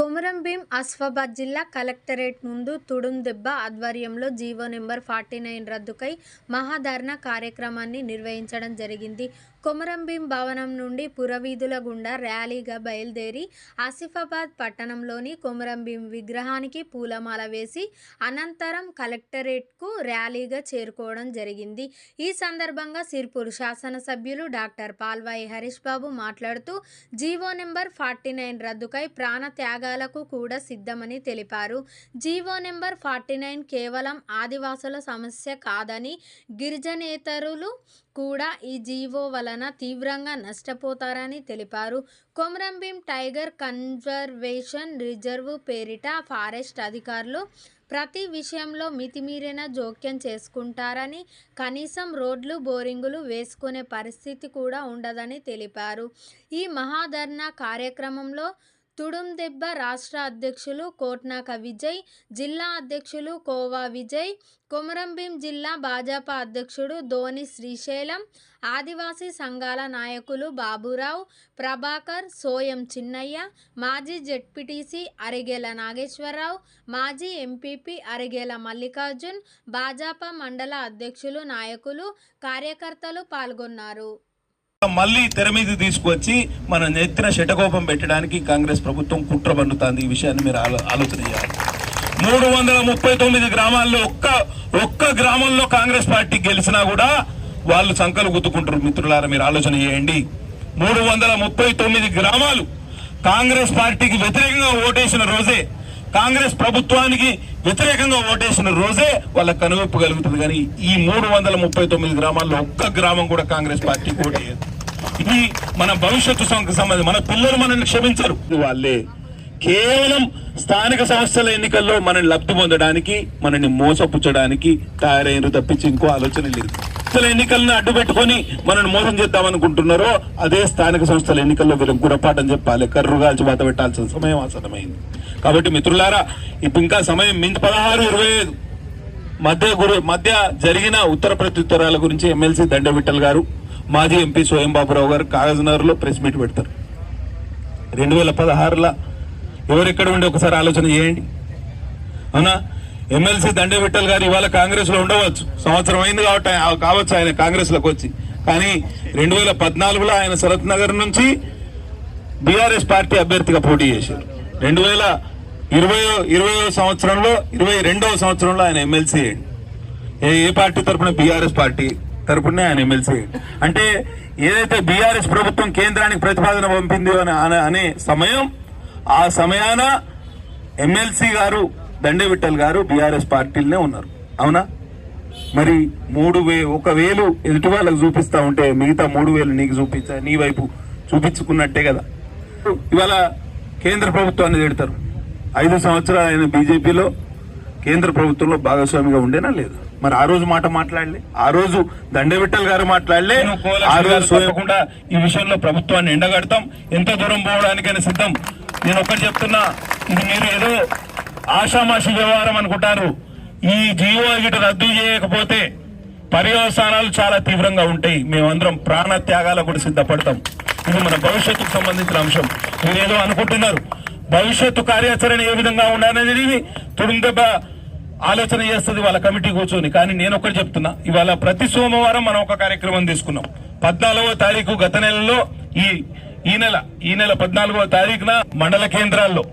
కొమరంభీం భీం జిల్లా కలెక్టరేట్ ముందు తుడుం దెబ్బ ఆధ్వర్యంలో జీవో నెంబర్ ఫార్టీ నైన్ రద్దుకై మహాధర్నా కార్యక్రమాన్ని నిర్వహించడం జరిగింది. కొమరంభీం భవనం నుండి పురవీధుల గుండా ర్యాలీగా బయలుదేరి ఆసిఫాబాద్ పట్టణంలోని కొమరంభీం విగ్రహానికి పూలమాల వేసి అనంతరం కలెక్టరేట్కు ర్యాలీగా చేరుకోవడం జరిగింది. ఈ సందర్భంగా సిర్పూర్ శాసనసభ్యులు డాక్టర్ పాల్వాయి హరీష్ బాబు మాట్లాడుతూ జీవో నెంబర్ ఫార్టీ నైన్ రద్దుకై ప్రాణ త్యాగాలకు కూడా సిద్ధమని తెలిపారు. జీవో నెంబర్ ఫార్టీ నైన్ కేవలం ఆదివాసుల సమస్య కాదని గిరిజనేతరులు కూడా ఈ జీవో వలన తీవ్రంగా నష్టపోతారని తెలిపారు. కొమరంభీం టైగర్ కన్జర్వేషన్ రిజర్వ్ పేరిట ఫారెస్ట్ అధికారులు ప్రతి విషయంలో మితిమీరిన జోక్యం చేసుకుంటారని కనీసం రోడ్లు బోరింగులు వేసుకునే పరిస్థితి కూడా ఉండదని తెలిపారు. ఈ మహాధర్నా కార్యక్రమంలో తుడుందెబ్బ రాష్ట్ర అధ్యక్షులు కోట్నాక విజయ్ జిల్లా అధ్యక్షులు కోవా విజయ్ కొమరంభీం జిల్లా భాజపా అధ్యక్షుడు ధోని శ్రీశైలం ఆదివాసీ సంఘాల నాయకులు బాబురావు ప్రభాకర్ సోయం చిన్నయ్య మాజీ జెడ్పీటీసీ అరిగేల నాగేశ్వరరావు మాజీ ఎంపీపీ అరిగేల మల్లికార్జున్ భాజపా మండల అధ్యక్షులు నాయకులు కార్యకర్తలు పాల్గొన్నారు. మళ్ళీ తెర మీద తీసుకొచ్చి మన నెత్తిన శటకోపం పెట్టడానికి కాంగ్రెస్ ప్రభుత్వం కుట్ర పండుతుంది ఈ విషయాన్ని మీరు ఆలో- ఆలోచన చేయాలి. మూడు వందల ముప్పై తొమ్మిది గ్రామాల్లో ఒక్క ఒక్క గ్రామంలో కాంగ్రెస్ పార్టీ గెలిచినా కూడా వాళ్ళు సంకలు గుద్దుకుంటారు మిత్రులారా మీరు ఆలోచన చేయండి. మూడు వందల ముప్పై తొమ్మిది గ్రామాలు కాంగ్రెస్ పార్టీకి వ్యతిరేకంగా ఓటేసిన రోజే కాంగ్రెస్ ప్రభుత్వానికి వ్యతిరేకంగా ఓటేసిన రోజే వాళ్ళ కనువిప్పు కలుగుతుంది. కానీ ఈ మూడు వందల ముప్పై తొమ్మిది గ్రామాల్లో ఒక్క గ్రామం కూడా కాంగ్రెస్ పార్టీకి ఓటేయదు ఇది మన భవిష్యత్తు సంబంధం. మన పిల్లలు మనల్ని క్షమించరు. వాళ్ళే కేవలం స్థానిక సంస్థల ఎన్నికల్లో మనల్ని లబ్ధి పొందడానికి మనల్ని మోసపుచ్చడానికి తయారైన తప్పించి ఇంకో ఆలోచన లేదు. సంస్థల ఎన్నికలను అడ్డు పెట్టుకొని మనల్ని మోసం చేద్దామనుకుంటున్నారో అదే స్థానిక సంస్థల ఎన్నికల్లో వీళ్ళకి గురపాఠం చెప్పాలి. కర్రు కాల్చి పెట్టాల్సిన సమయం ఆసనమైంది కాబట్టి మిత్రులారా ఇప్పుడు ఇంకా సమయం మించి పదహారు ఇరవై ఐదు. మధ్య గురు మధ్య జరిగిన ఉత్తర ప్రత్యుత్తరాల గురించి ఎమ్మెల్సీ దండవిట్టల్ గారు మాజీ ఎంపీ స్వయం బాబురావు గారు కాగజ్నగర్లో ప్రెస్ మీట్ పెడతారు. రెండు వేల పదహారులో ఎవరెక్కడ ఉండి ఒకసారి ఆలోచన చేయండి. అవునా? ఎమ్మెల్సీ దండే విఠల్ గారు ఇవాళ కాంగ్రెస్లో ఉండవచ్చు. సంవత్సరం అయింది కాబట్టి కావచ్చు ఆయన కాంగ్రెస్లోకి వచ్చి. కానీ రెండు వేల పద్నాలుగులో ఆయన శరత్ నగర్ నుంచి బీఆర్ఎస్ పార్టీ అభ్యర్థిగా పోటీ చేశారు. రెండు వేల ఇరవై ఇరవై సంవత్సరంలో ఇరవై రెండవ సంవత్సరంలో ఆయన ఎమ్మెల్సీ ఏ ఏ పార్టీ తరపున? BRS party. తరపునే ఆయన ఎమ్మెల్సీ అంటే ఏదైతే బీఆర్ఎస్ ప్రభుత్వం కేంద్రానికి ప్రతిపాదన పంపింది అని అనే- అనే సమయం ఆ సమయాన ఎమ్మెల్సీ గారు దండే గారు బీఆర్ఎస్ పార్టీలనే ఉన్నారు. అవునా? మరి మూడు వే ఒక వేలు ఎదుటి వాళ్ళకి చూపిస్తా ఉంటే మిగతా మూడు వేలు నీకు చూపించా నీ వైపు చూపించుకున్నట్టే కదా. ఇవాళ కేంద్ర ప్రభుత్వాన్ని తిడతారు. ఐదు సంవత్సరాలు ఆయన బీజేపీలో కేంద్ర ప్రభుత్వంలో భాగస్వామిగా ఉండేనా లేదు? మరి ఆ రోజు మాట మాట్లాడలే. ఆ రోజు దండవిట్టల్ గారు మాట్లాడలే. ఆ రోజు తప్పకుండా ఈ విషయంలో ప్రభుత్వాన్ని ఎండగడతాం. ఎంత దూరం పోవడానికైనా సిద్ధం. నేను ఒక్కటి చెప్తున్నా ఇది మీరు ఏదో ఆషామాషి వ్యవహారం అనుకుంటారు. ఈ జీవో గిట రద్దు చేయకపోతే పర్యవసానాలు చాలా తీవ్రంగా ఉంటాయి. మేమందరం ప్రాణ త్యాగాలకు కూడా సిద్ధపడతాం. ఇది మన భవిష్యత్తుకు సంబంధించిన అంశం. మీరేదో అనుకుంటున్నారు. భవిష్యత్తు కార్యాచరణ ఏ విధంగా ఉండాలనేది తుడుందెబ్బ ఆలోచన చేస్తుంది వాళ్ళ కమిటీ కూర్చొని. కానీ నేను ఒకటి చెప్తున్నా ఇవాళ ప్రతి సోమవారం మనం ఒక కార్యక్రమం తీసుకున్నాం. పద్నాలుగో తారీఖు గత నెలలో ఈ ఈ నెల ఈ నెల పద్నాలుగవ తారీఖున మండల కేంద్రాల్లో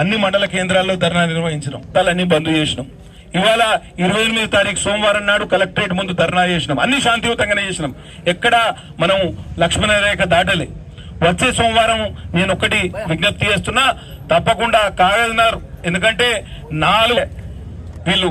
అన్ని మండల కేంద్రాల్లో ధర్నా నిర్వహించినాం. అన్ని బంద్ చేసినాం. ఇవాళ ఇరవై ఎనిమిది తారీఖు సోమవారం నాడు కలెక్టరేట్ ముందు ధర్నా చేసినాం. అన్ని శాంతియుతంగానే చేసినాం. ఎక్కడ మనం లక్ష్మణ రేఖ దాటలే. వచ్చే సోమవారం నేను ఒకటి విజ్ఞప్తి చేస్తున్నా తప్పకుండా కాగజనర్ ఎందుకంటే నాలుగు వీళ్ళు